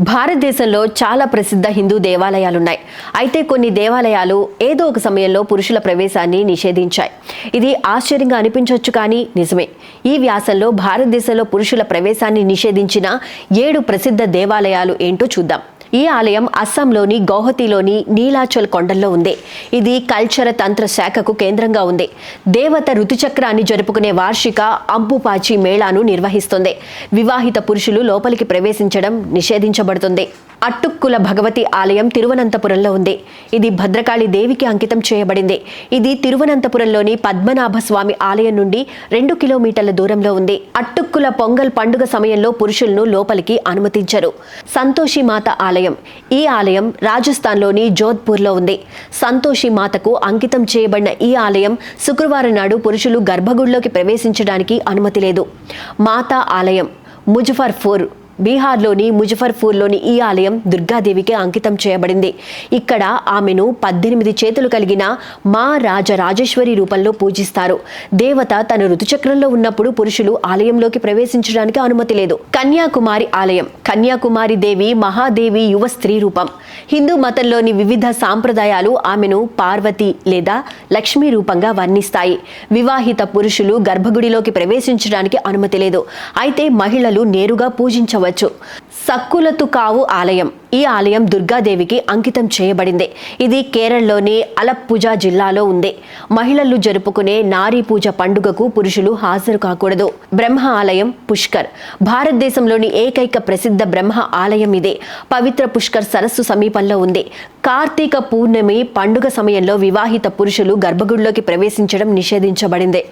భారతదేశంలో చాలా ప్రసిద్ధ హిందూ దేవాలయాలున్నాయి. అయితే కొన్ని దేవాలయాలు ఏదో ఒక సమయంలో పురుషుల ప్రవేశాన్ని నిషేధించాయి. ఇది ఆశ్చర్యంగా అనిపించవచ్చు కానీ నిజమే. ఈ వ్యాసంలో భారతదేశంలో పురుషుల ప్రవేశాన్ని నిషేధించిన ఏడు ప్రసిద్ధ దేవాలయాలు ఏంటో చూద్దాం. ఈ ఆలయం అస్సాంలోని గౌహతిలోని నీలాచల్ కొండల్లో ఉంది. ఇది కల్చర తంత్ర శాఖకు కేంద్రంగా ఉంది. దేవత ఋతుచక్రాన్ని జరుపుకునే వార్షిక అంబుపాచి మేళాను నిర్వహిస్తుంది. వివాహిత పురుషులు లోపలికి ప్రవేశించడం నిషేధించబడుతుంది. అట్టుక్కుల భగవతి ఆలయం తిరువనంతపురంలో ఉంది. ఇది భద్రకాళి దేవికి అంకితం చేయబడింది. ఇది తిరువనంతపురంలోని పద్మనాభ స్వామి ఆలయం నుండి రెండు కిలోమీటర్ల దూరంలో ఉంది. అట్టుక్కుల పొంగల్ పండుగ సమయంలో పురుషులను లోపలికి అనుమతించరు. సంతోషి మాత ఆలయం. ఈ ఆలయం రాజస్థాన్లోని జోధ్పూర్లో ఉంది. సంతోషి మాతకు అంకితం చేయబడిన ఈ ఆలయం శుక్రవారం నాడు పురుషులు గర్భగుడిలోకి ప్రవేశించడానికి అనుమతి లేదు. మాతా ఆలయం. ముజఫర్పూర్ బీహార్లోని ముజఫర్పూర్లోని ఈ ఆలయం దుర్గాదేవికి అంకితం చేయబడింది. ఇక్కడ ఆమెను పద్దెనిమిది చేతులు కలిగిన మా రాజరాజేశ్వరి రూపంలో పూజిస్తారు. దేవత తన ఋతుచక్రంలో ఉన్నప్పుడు పురుషులు ఆలయంలోకి ప్రవేశించడానికి అనుమతి లేదు. కన్యాకుమారి ఆలయం. కన్యాకుమారి దేవి మహాదేవి యువ స్త్రీ రూపం. హిందూ మతంలోని వివిధ సాంప్రదాయాలు ఆమెను పార్వతి లేదా లక్ష్మీ రూపంగా వర్ణిస్తాయి. వివాహిత పురుషులు గర్భగుడిలోకి ప్రవేశించడానికి అనుమతి లేదు. అయితే మహిళలు నేరుగా పూజించవచ్చు. సక్కులతు కావు ఆలయం. ఈ ఆలయం దుర్గాదేవికి అంకితం చేయబడింది. ఇది కేరళలోని అలప్పుజ జిల్లాలో ఉంది. మహిళలు జరుపుకునే నారీ పూజ పండుగకు పురుషులు హాజరు కాకూడదు. బ్రహ్మ ఆలయం పుష్కర్. భారతదేశంలోని ఏకైక ప్రసిద్ధ బ్రహ్మ ఆలయం ఇదే. పవిత్ర పుష్కర్ సరస్సు సమీపంలో ఉంది. కార్తీక పూర్ణమి పండుగ సమయంలో వివాహిత పురుషులు గర్భగుడిలోకి ప్రవేశించడం నిషేధించబడింది.